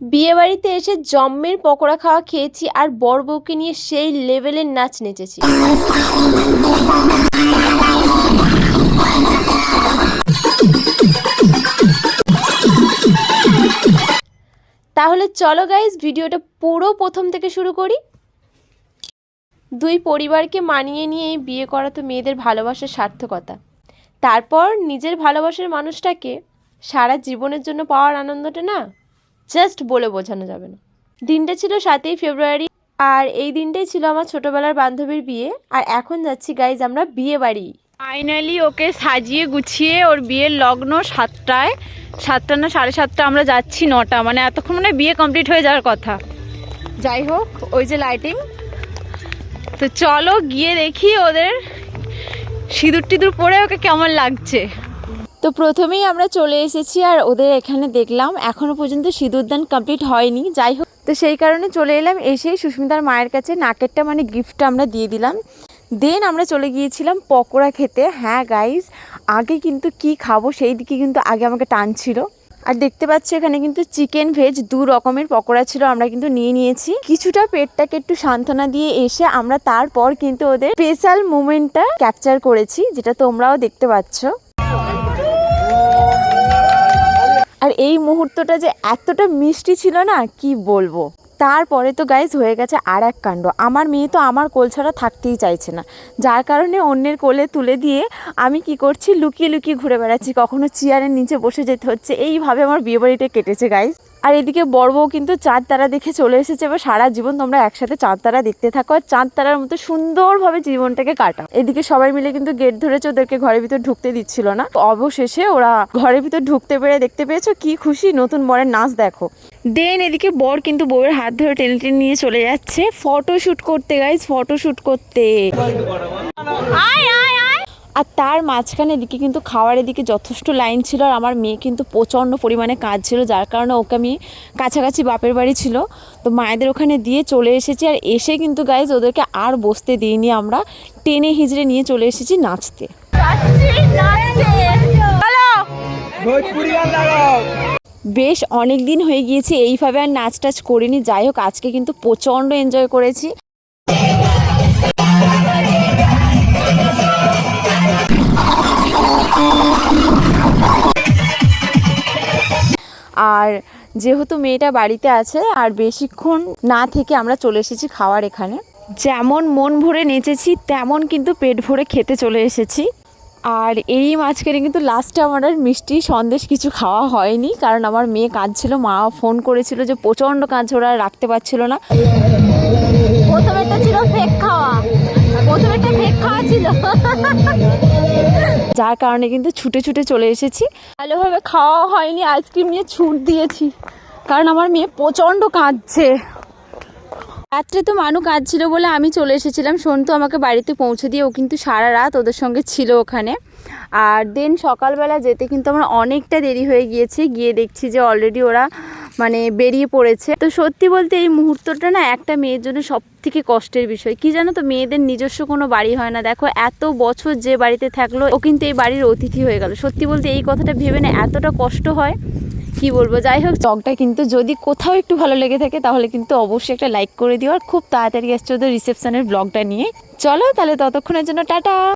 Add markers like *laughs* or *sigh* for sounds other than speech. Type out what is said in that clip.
বিয়ে বাড়িতে এসে জম্মের পকোড়া খাওয়া খেয়েছি আর বর বউকে নিয়ে সেই লেভেলের নাচ নেচেছি। তাহলে চলো গাইজ ভিডিওটা পুরো প্রথম থেকে শুরু করি। দুই পরিবারকে মানিয়ে নিয়ে বিয়ে করা তো মেয়েদের ভালোবাসার সার্থকতা। তারপর নিজের ভালোবাসার মানুষটাকে সারা জীবনের জন্য পাওয়ার আনন্দটা না? জাস্ট বলে বোঝানো যাবে না। দিনটা ছিল সাতই ফেব্রুয়ারি আর এই দিনটাই ছিল আমার ছোটবেলার বান্ধবীর বিয়ে। আর এখন যাচ্ছি গাইজ আমরা বিয়ে বাড়ি। ফাইনালি ওকে সাজিয়ে গুছিয়ে ওর বিয়ের লগ্ন সাতটায়, সাতটা না সাড়ে সাতটা আমরা যাচ্ছি নটা। মানে এতক্ষণ মানে বিয়ে কমপ্লিট হয়ে যাওয়ার কথা। যাই হোক, ওই যে লাইটিং তো চলো গিয়ে দেখি ওদের সিঁদুর টিঁদুর পরে ওকে কেমন লাগছে। তো প্রথমেই আমরা চলে এসেছি আর ওদের এখানে দেখলাম, এখনও পর্যন্ত সিঁদুরদান কমপ্লিট হয়নি। যাই হোক, তো সেই কারণে চলে এলাম এসেই সুস্মিতার মায়ের কাছে নাকেরটা মানে গিফটটা আমরা দিয়ে দিলাম। দেন আমরা চলে গিয়েছিলাম পকোড়া খেতে। হ্যাঁ গাইজ আগে কিন্তু কি খাব সেই দিকে কিন্তু আগে আমাকে টানছিল। আর দেখতে পাচ্ছ এখানে কিন্তু চিকেন ভেজ দু রকমের পকোড়া ছিল আমরা কিন্তু নিয়ে নিয়েছি। কিছুটা পেটটাকে একটু সান্ত্বনা দিয়ে এসে আমরা তারপর কিন্তু ওদের স্পেশাল মুমেন্টটা ক্যাপচার করেছি, যেটা তোমরাও দেখতে পাচ্ছ। আর এই মুহূর্তটা যে এতটা মিষ্টি ছিল না, কি বলব? তারপরে তো গাইজ হয়ে গেছে আর এক কাণ্ড। আমার মেয়ে তো আমার কোল ছাড়া থাকতেই চাইছে না। যার কারণে অন্যের কোলে তুলে দিয়ে আমি কি করছি, লুকিয়ে লুকিয়ে ঘুরে বেড়াচ্ছি। কখনো চেয়ারের নিচে বসে যেতে হচ্ছে। এইভাবে আমার বিয়ে বাড়িটা কেটেছে গাইজ আর এদিকে বড় বউ কিন্তু চাঁদ তারা দেখে চলে এসেছে। এবার সারা জীবন তোমরা একসাথে চাঁদ তারা দেখতে থাকো আর চাঁদ তারার মতো সুন্দরভাবে জীবনটাকে কাটাও। এদিকে সবাই মিলে কিন্তু গেট ধরেছে, ওদেরকে ঘরের ভিতর ঢুকতে দিচ্ছিল না। অবশেষে ওরা ঘরের ভিতর ঢুকতে পেরে দেখতে পেয়েছ কি খুশি, নতুন বরের নাচ দেখো। দেন এদিকে বর কিন্তু বউয়ের হাত ধরে টেনে টেনে নিয়ে চলে যাচ্ছে। ফটো শুট করতে গাইজ ফটো শুট করতে আর তার মাঝখানে দিকে কিন্তু খাওয়ারের দিকে যথেষ্ট লাইন ছিল আর আমার মেয়ে কিন্তু প্রচণ্ড পরিমাণে কাজ ছিল যার কারণে ওকে আমি কাছাকাছি বাপের বাড়ি ছিল। তো মায়েদের ওখানে দিয়ে চলে এসেছি আর এসে কিন্তু গাইজ ওদেরকে আর বসতে দিইনি আমরা। টেনে হিজড়ে নিয়ে চলে এসেছি নাচতে। বেশ অনেক দিন হয়ে গিয়েছে, এইভাবে আর নাচ টাচ করিনি। যাই হোক, আজকে কিন্তু প্রচণ্ড এনজয় করেছি। আর যেহেতু মেয়েটা বাড়িতে আছে, আর বেশিক্ষণ না থেকে আমরা চলে এসেছি খাওয়ার এখানে। যেমন মন ভরে নেচেছি, তেমন কিন্তু পেট ভরে খেতে চলে এসেছি। আর এই মাঝখানে কিন্তু লাস্টে আমার আর মিষ্টি সন্দেশ কিছু খাওয়া হয়নি, কারণ আমার মেয়ে কাঁদছিল, মা ফোন করেছিল যে প্রচণ্ড কাঁদছে, ওরা রাখতে পারছিল না। প্রথমেরটা ছিল ফেক খাওয়া। প্রথমেরটা ফেক খাওয়া ছিল। *laughs* যার কারণে কিন্তু ছুটে ছুটে চলে এসেছি। ভালোভাবে খাওয়া হয়নি, আইসক্রিম নিয়ে ছুট দিয়েছি। কারণ আমার মেয়ে প্রচণ্ড কাঁদছে। রাত্রে তো মানু কাঁদছিল বলে আমি চলে এসেছিলাম। সন্তু আমাকে বাড়িতে পৌঁছে দিয়ে, ও কিন্তু সারা রাত ওদের সঙ্গে ছিল ওখানে। আর দেন সকালবেলা যেতে কিন্তু আমার অনেকটা দেরি হয়ে গিয়েছে। গিয়ে দেখছি যে অলরেডি ওরা মানে বেরিয়ে পড়েছে। তো সত্যি বলতে এই মুহূর্তটা না একটা মেয়ের জন্য সব থেকে কষ্টের বিষয়। কি জানো তো, মেয়েদের নিজস্ব কোনো বাড়ি হয় না। দেখো, এত বছর যে বাড়িতে থাকল, ও কিন্তু এই বাড়ির অতিথি হয়ে গেল। সত্যি বলতে এই কথাটা ভেবে না এতটা কষ্ট হয়। কি বলব? যাই হোক ব্লগটা কিন্তু যদি কোথাও একটু ভালো লেগে থাকে, তাহলে কিন্তু অবশ্যই একটা লাইক করে দিও আর খুব তাড়াতাড়ি আসছে ওদের রিসেপশনের ব্লগটা নিয়ে। চলো তাহলে ততক্ষণের জন্য টাটা!